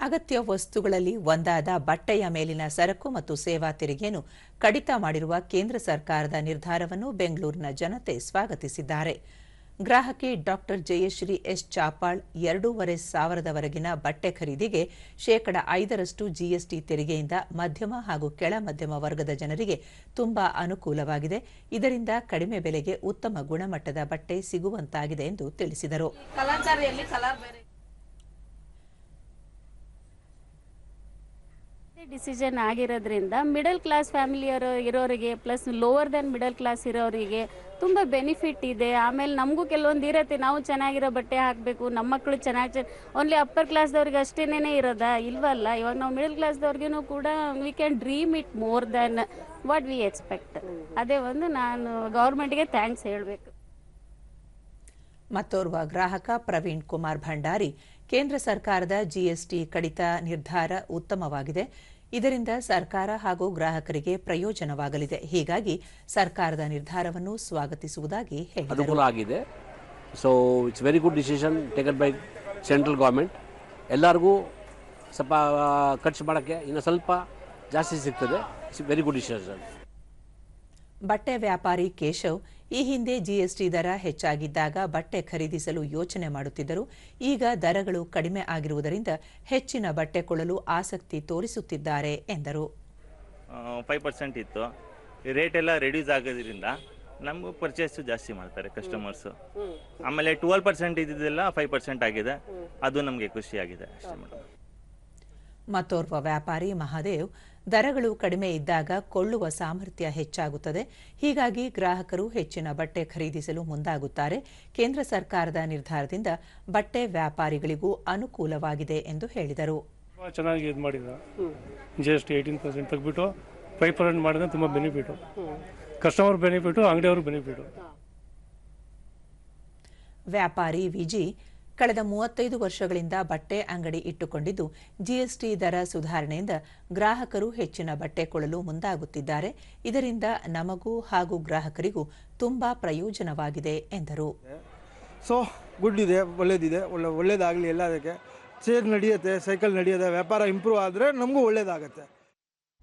ಅಗತ್ಯ ವಸ್ತುಗಳಲ್ಲಿ ಒಂದಾದ ಬಟ್ಟೆಯ ಮೇಲಿನ ಸರಕು ಮತ್ತು ಸೇವಾ ತೆರಿಗೆಯನ್ನು ಕಡಿತ ಮಾಡಿರುವ ಕೇಂದ್ರ ಸರ್ಕಾರದ ನಿರ್ಧಾರವನ್ನು ಬೆಂಗಳೂರಿನ ಜನತೆ ಸ್ವಾಗತಿಸಿದ್ದಾರೆ. ಗ್ರಾಹಕಿ ಡಾಕ್ಟರ್ ಜಯಶ್ರೀ ಎಸ್ ಚಾಪಾಳ್ ಎರಡೂವರೆ ಸಾವಿರದವರೆಗಿನ ಬಟ್ಟೆ ಖರೀದಿಗೆ ಶೇಕಡ ಐದರಷ್ಟು ಜಿಎಸ್ಟಿ ತೆರಿಗೆಯಿಂದ ಮಧ್ಯಮ ಹಾಗೂ ಕೆಳ ಮಧ್ಯಮ ವರ್ಗದ ಜನರಿಗೆ ತುಂಬಾ ಅನುಕೂಲವಾಗಿದೆ. ಇದರಿಂದ ಕಡಿಮೆ ಬೆಲೆಗೆ ಉತ್ತಮ ಗುಣಮಟ್ಟದ ಬಟ್ಟೆ ಸಿಗುವಂತಾಗಿದೆ ಎಂದು ತಿಳಿಸಿದರು. ಡಿಸಿಷನ್ ಆಗಿರೋದ್ರಿಂದ ಮಿಡಲ್ ಕ್ಲಾಸ್ ಫ್ಯಾಮಿಲಿ ಇರೋರಿಗೆ plus lower than middle class ಇರೋರಿಗೆ ತುಂಬ ಬೆನಿಫಿಟ್ ಇದೆ. ಆಮೇಲೆ ನಮಗೂ ಕೆಲವೊಂದು ಇರತ್ತೆ, ನಾವು ಚೆನ್ನಾಗಿರೋ ಬಟ್ಟೆ ಹಾಕಬೇಕು, ನಮ್ಮ ಮಕ್ಕಳು ಚೆನ್ನಾಗಿ ಓನ್ಲಿ ಅಪ್ಪರ್ ಕ್ಲಾಸ್ದವ್ರಿಗೆ ಅಷ್ಟೇನೇ ಇರೋದಾ? ಇಲ್ವಲ್ಲ, ಇವಾಗ ನಾವು ಮಿಡಲ್ ಕ್ಲಾಸ್ದವ್ರಿಗೂ ಕೂಡ we can dream it more than what we expect ಅದೇ ಒಂದು ನಾನು ಗೌರ್ಮೆಂಟ್ಗೆ ಥ್ಯಾಂಕ್ಸ್ ಹೇಳಬೇಕು. ಮತ್ತೋರ್ವ ಗ್ರಾಹಕ ಪ್ರವೀಣ್ ಕುಮಾರ್ ಭಂಡಾರಿ ಕೇಂದ್ರ ಸರ್ಕಾರದ ಜಿಎಸ್ಟಿ ಕಡಿತ ನಿರ್ಧಾರ ಉತ್ತಮವಾಗಿದೆ. ಇದರಿಂದ ಸರ್ಕಾರ ಹಾಗೂ ಗ್ರಾಹಕರಿಗೆ ಪ್ರಯೋಜನವಾಗಲಿದೆ. ಹೀಗಾಗಿ ಸರ್ಕಾರದ ನಿರ್ಧಾರವನ್ನು ಸ್ವಾಗತಿಸುವುದಾಗಿ ಆಗಿದೆ. So it's very good decision taken by central government ಎಲ್ಲರಿಗೂ ಸ್ವಲ್ಪ ಖರ್ಚು ಮಾಡೋಕ್ಕೆ ಇನ್ನು ಸ್ವಲ್ಪ ಜಾಸ್ತಿ ಸಿಗ್ತದೆ. ವೆರಿ ಗುಡ್ ಡಿಸಿಷನ್ ಬಟ್ಟೆ ವ್ಯಾಪಾರಿ ಕೇಶವ್ ಈ ಹಿಂದೆ ಜಿಎಸ್ಟಿ ದರ ಹೆಚ್ಚಾಗಿದ್ದಾಗ ಬಟ್ಟೆ ಖರೀದಿಸಲು ಯೋಚನೆ ಮಾಡುತ್ತಿದ್ದರು. ಈಗ ದರಗಳು ಕಡಿಮೆ ಆಗಿರುವುದರಿಂದ ಹೆಚ್ಚಿನ ಬಟ್ಟೆ ಕೊಳ್ಳಲು ಆಸಕ್ತಿ ತೋರಿಸುತ್ತಿದ್ದಾರೆ ಎಂದರು. ಫೈವ್ ಪರ್ಸೆಂಟ್ ಇತ್ತು. ರೇಟ್ ಎಲ್ಲ ರೆಡ್ಯೂಸ್ ಆಗೋದ್ರಿಂದ ನಮಗೂ ಪರ್ಚೇಸ್ ಜಾಸ್ತಿ ಮಾಡ್ತಾರೆ ಕಸ್ಟಮರ್ಸು ಆಮೇಲೆ ಟ್ವೆಲ್ ಪರ್ಸೆಂಟ್ ಇದ್ದಿದ್ದೆಲ್ಲ ಫೈವ್ ಪರ್ಸೆಂಟ್ ಆಗಿದೆ. ಅದು ನಮಗೆ ಖುಷಿಯಾಗಿದೆ. ಅಷ್ಟೇ ಮೇಡಮ್ ಮತ್ತೋರ್ವ ವ್ಯಾಪಾರಿ ಮಹಾದೇವ್ ದರಗಳು ಕಡಿಮೆ ಇದ್ದಾಗ ಕೊಳ್ಳುವ ಸಾಮರ್ಥ್ಯ ಹೆಚ್ಚಾಗುತ್ತದೆ. ಹೀಗಾಗಿ ಗ್ರಾಹಕರು ಹೆಚ್ಚಿನ ಬಟ್ಟೆ ಖರೀದಿಸಲು ಮುಂದಾಗುತ್ತಾರೆ. ಕೇಂದ್ರ ಸರ್ಕಾರದ ನಿರ್ಧಾರದಿಂದ ಬಟ್ಟೆ ವ್ಯಾಪಾರಿಗಳಿಗೂ ಅನುಕೂಲವಾಗಿದೆ ಎಂದು ಹೇಳಿದರು. ತುಂಬ ಚೆನ್ನಾಗಿ ಇದು ಮಾಡಿದ. G S T eighteen percent ತೆಗೆದ್ಬಿಟ್ಟು ಫೈವ್ ಪರ್ಸೆಂಟ್ ಮಾಡಿದ್ರೆ ತುಂಬ ಬೆನಿಫಿಟು ಕಸ್ಟಮರ್ ಬೆನಿಫಿಟು ಅಂಗಡಿಯವ್ರ ಬೆನಿಫಿಟು ವ್ಯಾಪಾರಿ ವಿಜಿ ಕಳೆದ ಮೂವತ್ತೈದು ವರ್ಷಗಳಿಂದ ಬಟ್ಟೆ ಅಂಗಡಿ ಇಟ್ಟುಕೊಂಡಿದ್ದು ಜಿಎಸ್ಟಿ ದರ ಸುಧಾರಣೆಯಿಂದ ಗ್ರಾಹಕರು ಹೆಚ್ಚಿನ ಬಟ್ಟೆ ಕೊಳ್ಳಲು ಮುಂದಾಗುತ್ತಿದ್ದಾರೆ. ಇದರಿಂದ ನಮಗೂ ಹಾಗೂ ಗ್ರಾಹಕರಿಗೂ ತುಂಬಾ ಪ್ರಯೋಜನವಾಗಿದೆ ಎಂದರು. ಸೊ ಗುಡ್ ಇದೆ, ಒಳ್ಳೇದಿದೆ, ಒಳ್ಳೆ, ಒಳ್ಳೇದಾಗಲಿ ಎಲ್ಲದಕ್ಕೆ. ಚೇರ್ ನಡೆಯುತ್ತೆ ಸೈಕಲ್ ನಡೆಯುತ್ತೆ, ವ್ಯಾಪಾರ ಇಂಪ್ರೂವ್ ಆದರೆ ನಮಗೂ ಒಳ್ಳೇದಾಗತ್ತೆ.